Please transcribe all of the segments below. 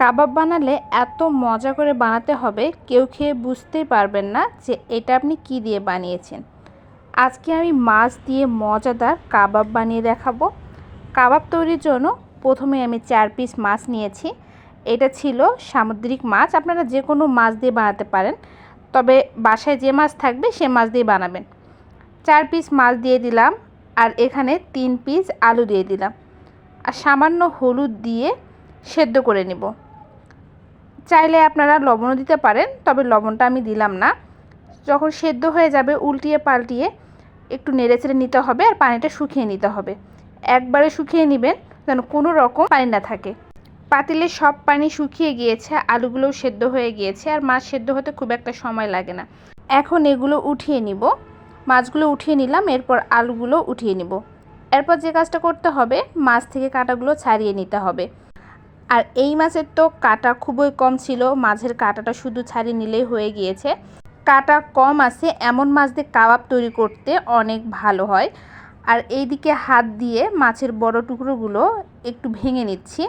কাবাব বানালে এত মজা করে বানাতে হবে, কেউ খেয়ে বুঝতেই পারবেন না যে এটা আপনি কি দিয়ে বানিয়েছেন। আজকে আমি মাছ দিয়ে মজাদার কাবাব বানিয়ে দেখাবো। কাবাব তৈরির জন্য প্রথমে আমি চার পিস মাছ নিয়েছি। এটা ছিল সামুদ্রিক মাছ, আপনারা যে কোনো মাছ দিয়ে বানাতে পারেন। তবে বাসায় যে মাছ থাকবে সে মাছ দিয়ে বানাবেন। চার পিস মাছ দিয়ে দিলাম আর এখানে তিন পিস আলু দিয়ে দিলাম। আর সামান্য হলুদ দিয়ে সেদ্ধ করে নেব। চাইলে আপনারা লবণও দিতে পারেন, তবে লবণটা আমি দিলাম না। যখন সেদ্ধ হয়ে যাবে, উল্টিয়ে পাল্টিয়ে একটু নেড়ে নিতে হবে আর পানিটা শুকিয়ে নিতে হবে। একবারে শুকিয়ে নেবেন, যেন কোনো রকম পানি না থাকে। পাতিলে সব পানি শুকিয়ে গিয়েছে, আলুগুলোও সেদ্ধ হয়ে গিয়েছে, আর মাছ সেদ্ধ হতে খুব একটা সময় লাগে না। এখন এগুলো উঠিয়ে নিব। মাছগুলো উঠিয়ে নিলাম, এরপর আলুগুলো উঠিয়ে নিব। এরপর যে কাজটা করতে হবে, মাছ থেকে কাঁটাগুলো ছাড়িয়ে নিতে হবে। আর এই মাছের তো কাটা খুবই কম ছিল, মাছের কাটাটা শুধু ছাড়িয়ে নিলেই হয়ে গিয়েছে। কাটা কম আছে, এমন মাছ দিয়ে কাবাব তৈরি করতে অনেক ভালো হয়। আর এইদিকে হাত দিয়ে মাছের বড় টুকরোগুলো একটু ভেঙে নিচ্ছি।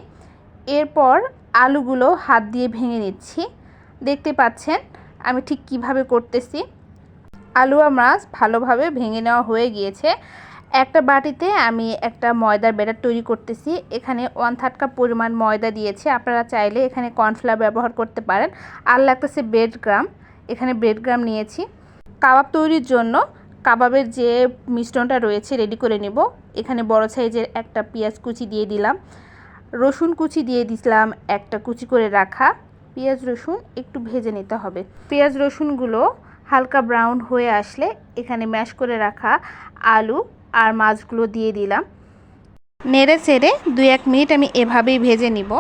এরপর আলুগুলো হাত দিয়ে ভেঙে নিচ্ছি। দেখতে পাচ্ছেন আমি ঠিক কীভাবে করতেছি। আলু আর মাছ ভালোভাবে ভেঙে নেওয়া হয়ে গিয়েছে। একটা বাটিতে আমি একটা ময়দার ব্যাটার তৈরি করতেছি। এখানে ওয়ান থার্ড কাপ পরিমাণ ময়দা দিয়েছি। আপনারা চাইলে এখানে কর্নফ্লাওয়ার ব্যবহার করতে পারেন। আর লাগতেছে ব্রেড গ্রাম এখানে ব্রেড গ্রাম নিয়েছি। কাবাব তৈরির জন্য কাবাবের যে মিশ্রণটা রয়েছে রেডি করে নেব। এখানে বড় সাইজের একটা পেঁয়াজ কুচি দিয়ে দিলাম। রসুন কুচি দিয়ে দিলাম একটা কুচি করে রাখা। পেঁয়াজ, রসুন একটু ভেজে নিতে হবে। পেঁয়াজ, রসুনগুলো হালকা ব্রাউন হয়ে আসলে এখানে ম্যাশ করে রাখা আলু আর মাছগুলো দিয়ে দিলাম। নেড়ে চেড়ে দুই এক মিনিট আমি এভাবেই ভেজে নিব।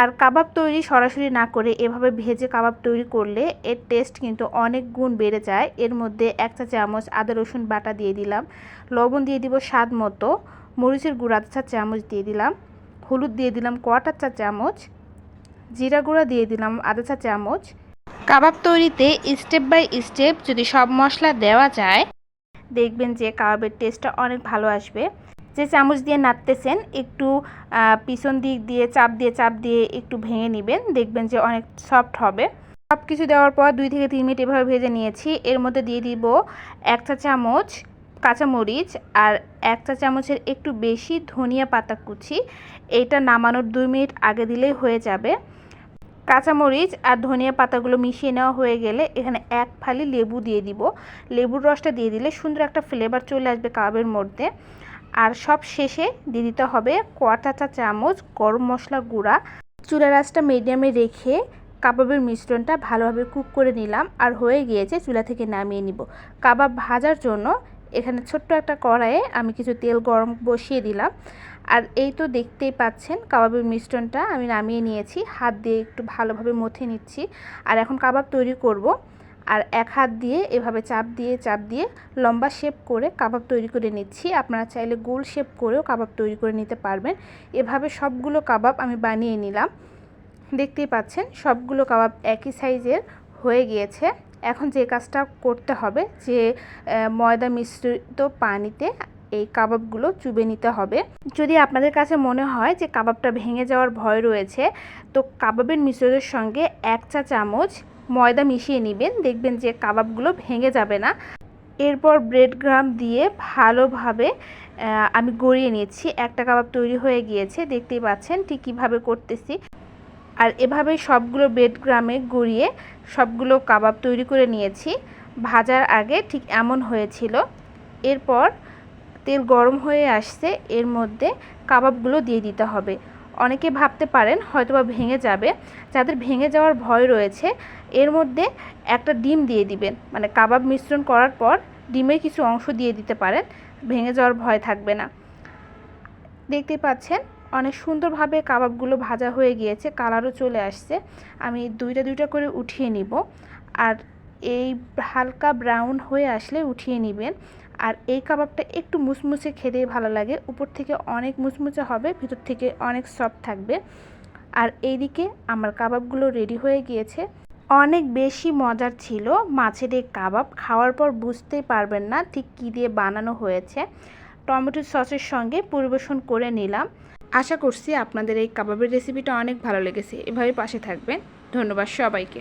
আর কাবাব তৈরি সরাসরি না করে এভাবে ভেজে কাবাব তৈরি করলে এর টেস্ট কিন্তু অনেক গুণ বেড়ে যায়। এর মধ্যে এক চা চামচ আদা, রসুন বাটা দিয়ে দিলাম। লবণ দিয়ে দিব স্বাদ মতো। মরিচের গুঁড়া চা চামচ দিয়ে দিলাম। হলুদ দিয়ে দিলাম কোয়াটার চা চামচ। জিরা গুঁড়া দিয়ে দিলাম আধা চা চামচ। কাবাব তৈরিতে স্টেপ বাই স্টেপ যদি সব মশলা দেওয়া যায়, দেখবেন যে কাবাবের টেস্টটা অনেক ভালো আসবে। যে চামচ দিয়ে নাড়তেছেন, একটু পিছন দিক দিয়ে, চাপ দিয়ে চাপ দিয়ে একটু ভেঙে নেবেন, দেখবেন যে অনেক সফট হবে। সব কিছু দেওয়ার পর দুই থেকে তিন মিনিট এভাবে ভেজে নিয়েছি। এর মধ্যে দিয়ে দিব এক চা চামচ কাঁচামরিচ আর এক চা চামচের একটু বেশি ধনিয়া পাতা কুচি। এইটা নামানোর দুই মিনিট আগে দিলেই হয়ে যাবে। কাঁচামরিচ আর ধনিয়া পাতাগুলো মিশিয়ে নেওয়া হয়ে গেলে এখানে এক ফালি লেবু দিয়ে দিব। লেবুর রসটা দিয়ে দিলে সুন্দর একটা ফ্লেভার চলে আসবে কাবাবের মধ্যে। আর সব শেষে দিয়ে দিতে হবে কোয়াটা চা চামচ গরম মশলা গুঁড়া। চুলা রাসটা মিডিয়ামে রেখে কাবাবের মিশ্রণটা ভালোভাবে কুক করে নিলাম। আর হয়ে গিয়েছে চুলা থেকে নামিয়ে নিব। কাবাব ভাজার জন্য এখানে ছোট্ট একটা কড়াইয়ে আমি কিছু তেল গরম বসিয়ে দিলাম। আর এই তো দেখতেই পাচ্ছেন কাবাবের মিশ্রণটা আমি নামিয়ে নিয়েছি। হাত দিয়ে একটু ভালোভাবে মথে নিচ্ছি। আর এখন কাবাব তৈরি করব। আর এক হাত দিয়ে এভাবে চাপ দিয়ে চাপ দিয়ে লম্বা শেপ করে কাবাব তৈরি করে নিচ্ছি। আপনারা চাইলে গোল শেপ করেও কাবাব তৈরি করে নিতে পারবেন। এভাবে সবগুলো কাবাব আমি বানিয়ে নিলাম। দেখতেই পাচ্ছেন সবগুলো কাবাব একই সাইজের হয়ে গিয়েছে। এখন যে কাজটা করতে হবে যে ময়দা মিশ্রিত পানিতে এই কাবাবগুলো চুবে নিতে হবে। যদি আপনাদের কাছে মনে হয় যে কাবাবটা ভেঙে যাওয়ার ভয় রয়েছে, তো কাবাবের মিশ্রণের সঙ্গে এক চা চামচ ময়দা মিশিয়ে নেবেন। দেখবেন যে কাবাবগুলো ভেঙে যাবে না। এরপর ব্রেড গ্রাম দিয়ে ভালোভাবে আমি গড়িয়ে নিচ্ছি। একটা কাবাব তৈরি হয়ে গিয়েছে, দেখতেই পাচ্ছেন ঠিক কীভাবে করতেছি। আর এভাবে সবগুলো ব্রেড গ্রামে গড়িয়ে সবগুলো কাবাব তৈরি করে নিয়েছি। ভাজার আগে ঠিক এমন হয়েছিল। এরপর তেল গরম হয়ে আসছে, এর মধ্যে কাবাবগুলো দিয়ে দিতে হবে। অনেকে ভাবতে পারেন, হয়তোবা ভেঙে যাবে। যাদের ভেঙে যাওয়ার ভয় রয়েছে, এর মধ্যে একটা ডিম দিয়ে দিবেন। মানে কাবাব মিশ্রণ করার পর ডিমের কিছু অংশ দিয়ে দিতে পারেন। ভেঙে যাওয়ার ভয় থাকবে না। দেখতে পাচ্ছেন অনেক সুন্দরভাবে কাবাবগুলো ভাজা হয়ে গিয়েছে, কালারও চলে আসছে। আমি দুইটা দুইটা করে উঠিয়ে নিব। আর এই হালকা ব্রাউন হয়ে আসলে উঠিয়ে নেবেন। আর এই কাবাবটা একটু মুচমুচে খেতেই ভালো লাগে। উপর থেকে অনেক মুচমুচে হবে, ভিতর থেকে অনেক সফট থাকবে। আর এইদিকে আমার কাবাবগুলো রেডি হয়ে গিয়েছে। অনেক বেশি মজার ছিল মাছের এই কাবাব। খাওয়ার পর বুঝতেই পারবেন না ঠিক কী দিয়ে বানানো হয়েছে। টমেটো সসের সঙ্গে পরিবেশন করে নিলাম। আশা করছি আপনাদের এই কাবাবের রেসিপিটা অনেক ভালো লেগেছে। এভাবে পাশে থাকবেন। ধন্যবাদ সবাইকে।